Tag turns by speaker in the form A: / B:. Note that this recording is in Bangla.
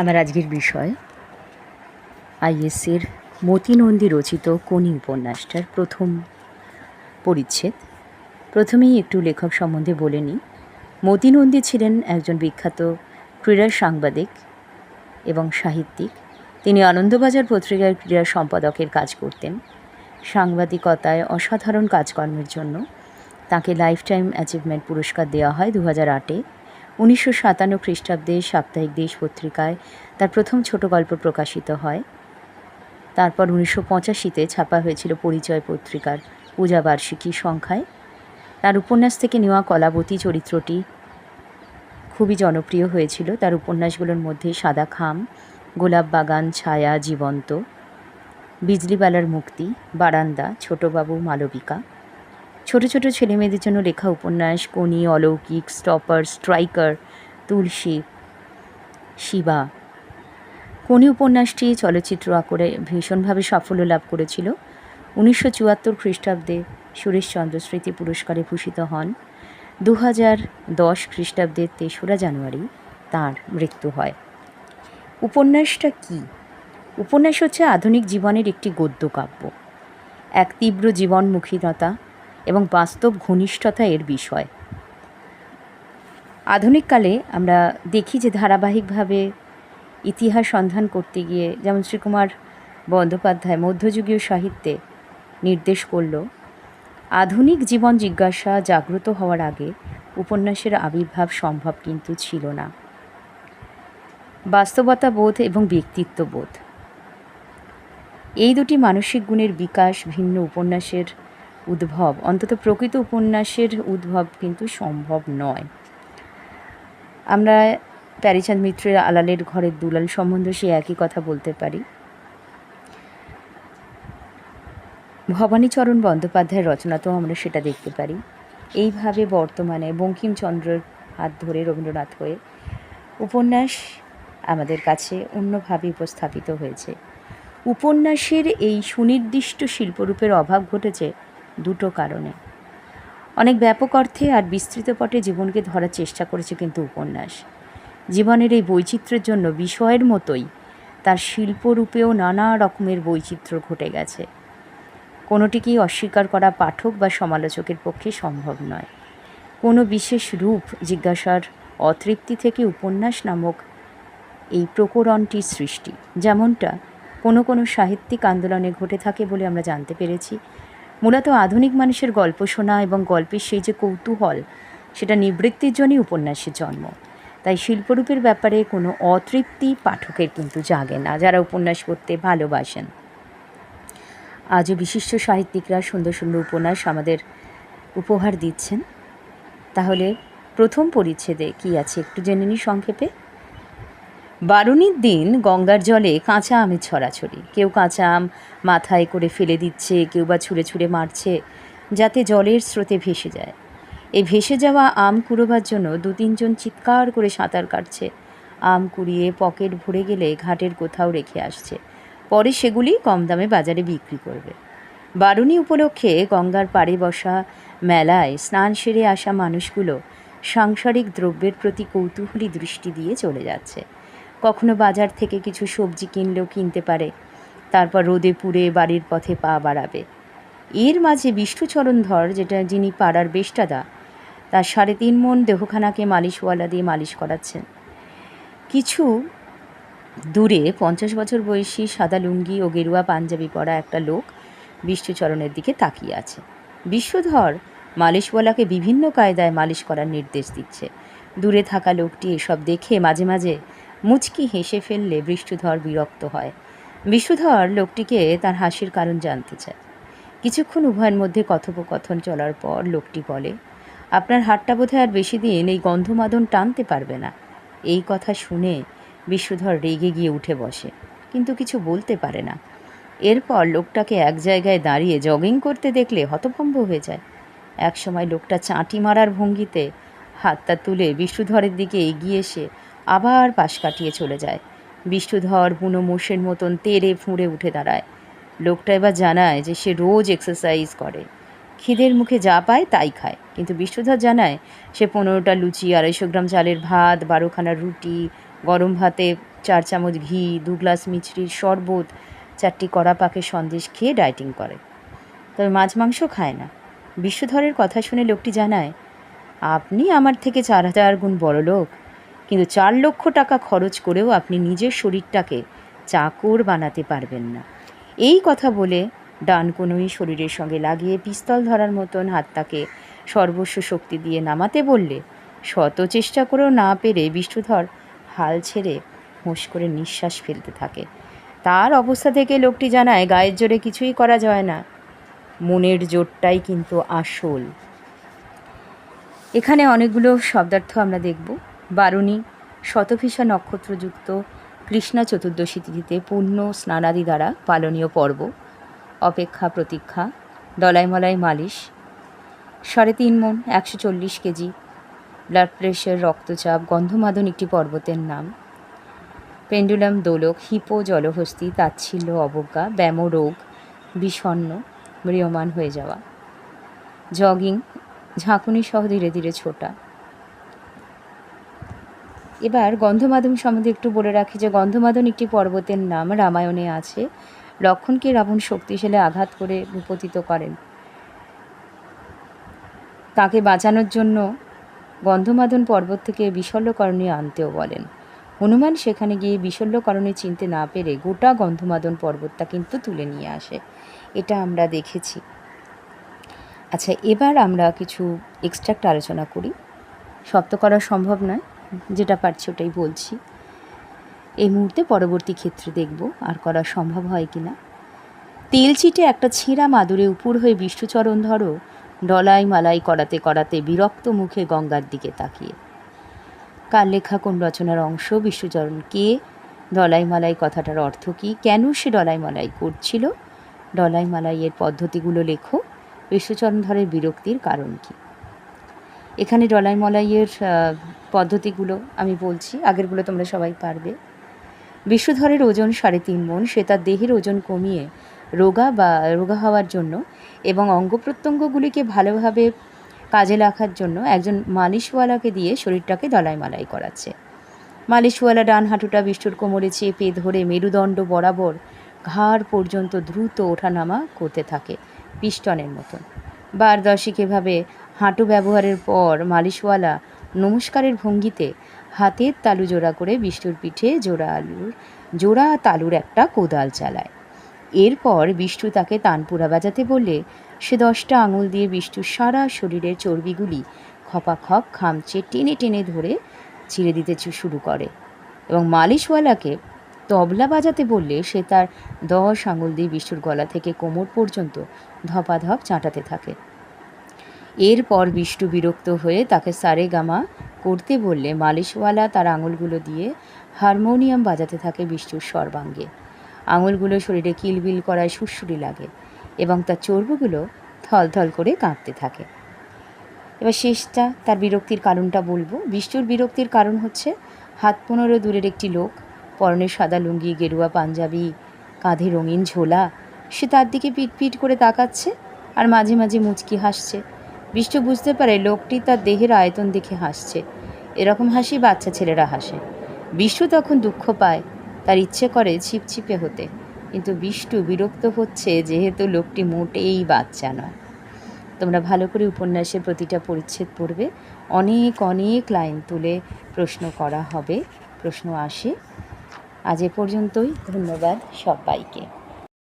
A: আমার আজকের বিষয়, আইএসের মতি নন্দী রচিত কোনি উপন্যাসটার প্রথম পরিচ্ছেদ। প্রথমেই একটু লেখক সম্বন্ধে বলে নিই। মতি নন্দী ছিলেন একজন বিখ্যাত ক্রীড়া সাংবাদিক এবং সাহিত্যিক। তিনি আনন্দবাজার পত্রিকার ক্রীড়া সম্পাদকের কাজ করতেন। সাংবাদিকতায় অসাধারণ কাজকর্মের জন্য তাকে লাইফটাইম অ্যাচিভমেন্ট পুরস্কার দেওয়া হয় দু হাজার আটে। উনিশশো সাতান্ন খ্রিস্টাব্দে সাপ্তাহিক দেশ পত্রিকায় তার প্রথম ছোট গল্প প্রকাশিত হয়। তারপর উনিশশো পঁচাশিতে ছাপা হয়েছিল পরিচয় পত্রিকার পূজাবার্ষিকী সংখ্যায়। তার উপন্যাস থেকে নেওয়া কলাবতী চরিত্রটি খুবই জনপ্রিয় হয়েছিল। তার উপন্যাসগুলোর মধ্যে সাদা খাম, গোলাপ বাগান, ছায়া, জীবন্ত, বিজলিবালার মুক্তি, বারান্দা, ছোটবাবু, মালবিকা ছোট ছোট ছেলেমেয়েদের জন্য লেখা উপন্যাস কোনি অলৌকিক স্টপার স্ট্রাইকার তুলসী, শিবা। কোনি উপন্যাসটি চলচ্চিত্র আকারে ভীষণভাবে সাফল্য লাভ করেছিল। উনিশশো চুয়াত্তর খ্রিস্টাব্দে সুরেশচন্দ্র স্মৃতি পুরস্কারে ভূষিত হন। দু হাজার দশ খ্রিস্টাব্দের তেসরা জানুয়ারি তার মৃত্যু হয়। উপন্যাসটা কী? উপন্যাস হচ্ছে আধুনিক জীবনের একটি গদ্য কাব্য এক তীব্র জীবনমুখীনতা এবং বাস্তব ঘনিষ্ঠতা এর বিষয়। আধুনিককালে আমরা দেখি যে ধারাবাহিকভাবে ইতিহাস সন্ধান করতে গিয়ে যেমন শ্রীকুমার বন্দ্যোপাধ্যায় মধ্যযুগীয় সাহিত্যে নির্দেশ করল, আধুনিক জীবন জিজ্ঞাসা জাগ্রত হওয়ার আগে উপন্যাসের আবির্ভাব সম্ভব কিন্তু ছিল না। বাস্তবতা বোধ এবং ব্যক্তিত্ব বোধ। এই দুটি মানসিক গুণের বিকাশ ভিন্ন উপন্যাসের উদ্ভব। অন্তত প্রকৃত উপন্যাসের উদ্ভব কিন্তু সম্ভব নয়। আমরা প্যারিচাঁদ মিত্রের আলালের ঘরের দুলাল সম্বন্ধে সে একই কথা বলতে পারি। ভবানীচরণ বন্দ্যোপাধ্যায়ের রচনাতেও আমরা সেটা দেখতে পারি। এইভাবে বর্তমানে বঙ্কিমচন্দ্রের হাত ধরে রবীন্দ্রনাথ হয়ে উপন্যাস আমাদের কাছে অন্যভাবে উপস্থাপিত হয়েছে। উপন্যাসের এই সুনির্দিষ্ট শিল্পরূপের অভাব ঘটেছে দুটো কারণে। অনেক ব্যাপক অর্থে আর বিস্তৃত পটে জীবনকে ধরার চেষ্টা করেছে কিন্তু উপন্যাস। জীবনের এই বৈচিত্র্যের জন্য বিষয়ের মতোই তার শিল্পরূপেও নানা রকমের বৈচিত্র্য ঘটে গেছে। কোনোটিকেই অস্বীকার করা পাঠক বা সমালোচকের পক্ষে সম্ভব নয়। কোনো বিশেষ রূপ জিজ্ঞাসার অতৃপ্তি থেকে উপন্যাস নামক এই প্রকরণটির সৃষ্টি। যেমনটা কোনো কোনো সাহিত্যিক আন্দোলনে ঘটে থাকে বলে আমরা জানতে পেরেছি। মূলত আধুনিক মানুষের গল্প শোনা এবং গল্পের সেই যে কৌতূহল, সেটা নিবৃত্তির জন্যই উপন্যাসের জন্ম। তাই শিল্পরূপের ব্যাপারে কোনো অতৃপ্তি পাঠকের কিন্তু জাগে না, যারা উপন্যাস পড়তে ভালোবাসেন। আজও বিশিষ্ট সাহিত্যিকরা সুন্দর সুন্দর উপন্যাস আমাদের উপহার দিচ্ছেন। তাহলে প্রথম পরিচ্ছেদে কি আছে একটু জেনে নিই সংক্ষেপে। বারুনির দিন গঙ্গার জলে কাঁচা আমের ছড়াছড়ি। কেউ কাঁচা আম মাথায় করে ফেলে দিচ্ছে, কেউ বা ছুঁড়ে ছুঁড়ে মারছে, যাতে জলের স্রোতে ভেসে যায়। এই ভেসে যাওয়া আম কুড়োবার জন্য দু তিনজন চিৎকার করে সাঁতার কাটছে। আম কুড়িয়ে পকেট ভরে গেলে ঘাটের কোথাও রেখে আসছে। পরে সেগুলি কম দামে বাজারে বিক্রি করবে। বারুণী উপলক্ষে গঙ্গার পাড়ে বসা মেলায় স্নান সেরে আসা মানুষগুলো সাংসারিক দ্রব্যের প্রতি কৌতূহলী দৃষ্টি দিয়ে চলে যাচ্ছে। কখনো বাজার থেকে কিছু সবজি কিনলেও কিনতে পারে। তারপর রোদে পুড়ে বাড়ির পথে পা বাড়াবে। এর মাঝে বিষ্ণুচরণ ধর যেটা যিনি পাড়ার বেষ্টাদা, তার সাড়ে তিন মন দেহখানাকে মালিশওয়ালা দিয়ে মালিশ করাচ্ছেন। কিছু দূরে পঞ্চাশ বছর বয়সী সাদা লুঙ্গি ও গেরুয়া পাঞ্জাবি পরা একটা লোক বিষ্ণুচরণের দিকে তাকিয়ে আছে। বিশ্বধর মালিশওয়ালাকে বিভিন্ন কায়দায় মালিশ করার নির্দেশ দিচ্ছে। দূরে থাকা লোকটি এসব দেখে মাঝে মাঝে মুচকি হেসে ফেললে বিষ্ণুধর বিরক্ত হয়। বিষ্ণুধর লোকটিকে তার হাসির কারণ জানতে চায়। কিছুক্ষণ উভয়ের মধ্যে কথোপকথন চলার পর লোকটি বলে, আপনার হাটটা বোধহয় আর বেশি দিন এই গন্ধমাদন টানতে পারবে না। এই কথা শুনে বিশ্বধর রেগে গিয়ে উঠে বসে, কিন্তু কিছু বলতে পারে না। এরপর লোকটাকে এক জায়গায় দাঁড়িয়ে জগিং করতে দেখলে হতভম্ব হয়ে যায়। একসময় লোকটা চাঁটি মারার ভঙ্গিতে হাতটা তুলে বিষ্ণুধরের দিকে এগিয়ে এসে আবার পাশ কাটিয়ে চলে যায়। বিষ্ণুধর বুনো মোষের মতন তেড়ে ফুঁড়ে উঠে দাঁড়ায়। লোকটা এবার জানায় যে সে রোজ এক্সারসাইজ করে। খিদের মুখে যা পায় তাই খায়। কিন্তু বিষ্ণুধর জানায়, সে পনেরোটা লুচি, আড়াইশো গ্রাম চালের ভাত, বারোখানা রুটি, গরম ভাতে চার চামচ ঘি, দু গ্লাস মিছরির শরবত, চারটি কড়া পাকের সন্দেশ খেয়ে ডায়েটিং করে। তবে মাছ মাংস খায় না। বিশ্বধরের কথা শুনে লোকটি জানায়, আপনি আমার থেকে চার হাজার গুণ বড় লোক কিন্তু চার লক্ষ টাকা খরচ করেও আপনি নিজের শরীরটাকে চাকর বানাতে পারবেন না। এই কথা বলে ডান কোনোই শরীরের সঙ্গে লাগিয়ে পিস্তল ধরার মতন হাতটাকে সর্বস্ব শক্তি দিয়ে নামাতে বললে শত চেষ্টা করেও না পেরে বিষ্ণুধর হাল ছেড়ে হুঁশ করে নিঃশ্বাস ফেলতে থাকে। তার অবস্থা থেকে লোকটি জানায়, গায়ের জোরে কিছুই করা যায় না। মনের জোরটাই কিন্তু আসল। এখানে অনেকগুলো শব্দার্থ আমরা দেখব। বারুণী, শতভিষা নক্ষত্রযুক্ত, কৃষ্ণা চতুর্দশী তিথিতে পূর্ণ স্নানাদি দ্বারা পালনীয় পর্ব। অপেক্ষা প্রতীক্ষা, দলাইমলাই মালিশ। সাড়ে তিন মন একশো চল্লিশ কেজি। ব্লাড প্রেশার, রক্তচাপ গন্ধমাদন একটি পর্বতের নাম। পেন্ডুলাম দোলক, হিপো জলহস্তি, তাচ্ছিল্য অবজ্ঞা, ব্যাম রোগ বিষণ্ন ম্রিয়মান হয়ে যাওয়া। জগিং, ঝাঁকুনি সহ ধীরে ধীরে ছোটা। এবার গন্ধমাদন সম্বন্ধে একটু বলে রাখি যে গন্ধমাদন একটি পর্বতের নাম রামায়ণে আছে। লক্ষণকে রাবণ শক্তিশালী আঘাত করে ভূপতিত করেন। তাকে বাঁচানোর জন্য গন্ধমাদন পর্বত থেকে বিশল্যকরণী আনতেও বলেন। হনুমান সেখানে গিয়ে বিশল্যকরণী চিনতে না পেরে গোটা গন্ধমাদন পর্বতটা কিন্তু তুলে নিয়ে আসে। এটা আমরা দেখেছি। আচ্ছা এবার আমরা কিছু এক্সট্রাক্ট আলোচনা করি। সব তো করা সম্ভব নয়। যেটা পারছি ওটাই বলছি। এই মুহূর্তে পরবর্তী ক্ষেত্রে দেখব আর করা সম্ভব হয় কি না তেল ছিটে একটা ছিঁড়া মাদুরে উপর হয়ে বিষ্ণুচরণ ধরো, ডলাই মালাই করাতে করাতে বিরক্ত মুখে গঙ্গার দিকে তাকিয়ে। কার লেখা কোন রচনার অংশ? বিষ্ণুচরণ কে? ডলাই মালাই কথাটার অর্থ কী? কেন সে ডলাই মালাই করছিল? ডলাই মালাইয়ের পদ্ধতিগুলো লেখো। বিশ্বচরণ ধরের বিরক্তির কারণ কি? এখানে ডলাই মলাইয়ের পদ্ধতিগুলো আমি বলছি, আগেরগুলো তোমরা সবাই পারবে। বিশ্বধরের ওজন সাড়ে তিন মন, সে তার দেহের ওজন কমিয়ে রোগা বা রোগা হওয়ার জন্য এবং অঙ্গ প্রত্যঙ্গগুলিকে ভালোভাবে কাজে রাখার জন্য একজন মালিশওয়ালাকে দিয়ে শরীরটাকে দলাই মালাই করাচ্ছে। মালিশওয়ালা ডান হাঁটুটা বিষ্ণুর কোমরে চেপে ধরে মেরুদণ্ড বরাবর ঘাড় পর্যন্ত দ্রুত ওঠানামা করতে থাকে পিস্টনের মতন। বার দশিক এভাবে হাঁটু ব্যবহারের পর মালিশওয়ালা নমস্কারের ভঙ্গিতে হাতের তালু জোড়া করে বিষ্ণুর পিঠে জোড়া আলুর, জোড়া তালুর একটা কোদাল চালায়। এরপর বিষ্ণু তাকে তানপুরা বাজাতে বললে, সে দশটা আঙুল দিয়ে বিষ্ণুর সারা শরীরের চর্বিগুলি খপাখপ, খামচে, টেনে টেনে ধরে ছিঁড়ে দিতে শুরু করে। এবং মালিশওয়ালাকে তবলা বাজাতে বললে, সে তার দশ আঙুল দিয়ে বিষ্ণুর গলা থেকে কোমর পর্যন্ত ধপাধপ চাঁটাতে থাকে। এরপর বিষ্ণু বিরক্ত হয়ে তাকে সারে গামা করতে বললে মালিশওয়ালা তার আঙুলগুলো দিয়ে হারমোনিয়াম বাজাতে থাকে বিষ্ণুর সর্বাঙ্গে। আঙুলগুলো শরীরে কিলবিল করায় সুরসুরি লাগে এবং তার চর্বগুলো থলথল করে কাঁপতে থাকে। এবার শেষটা, তার বিরক্তির কারণটা বলব। বিষ্ণুর বিরক্তির কারণ হচ্ছে, হাত পনেরো দূরের একটি লোক, পরনে সাদা লুঙ্গি, গেরুয়া পাঞ্জাবি, কাঁধে রঙিন ঝোলা, সে তার দিকে পিট পিট করে তাকাচ্ছে আর মাঝে মাঝে মুচকি হাসছে। বিষ্ণু বুঝতে পারে লোকটি তার দেহের আয়তন দেখে হাসছে। এরকম হাসি বাচ্চা ছেলেরা হাসে। বিষ্ণু তখন দুঃখ পায়। তার ইচ্ছে করে ছিপছিপে হতে। কিন্তু বিষ্ণু বিরক্ত হচ্ছে যেহেতু লোকটি মোটেই বাচ্চা নয়। তোমরা ভালো করে উপন্যাসের প্রতিটা পরিচ্ছেদ পড়বে। অনেক অনেক লাইন তুলে প্রশ্ন করা হবে। প্রশ্ন আসে। আজ এ পর্যন্তই। ধন্যবাদ সবাইকে।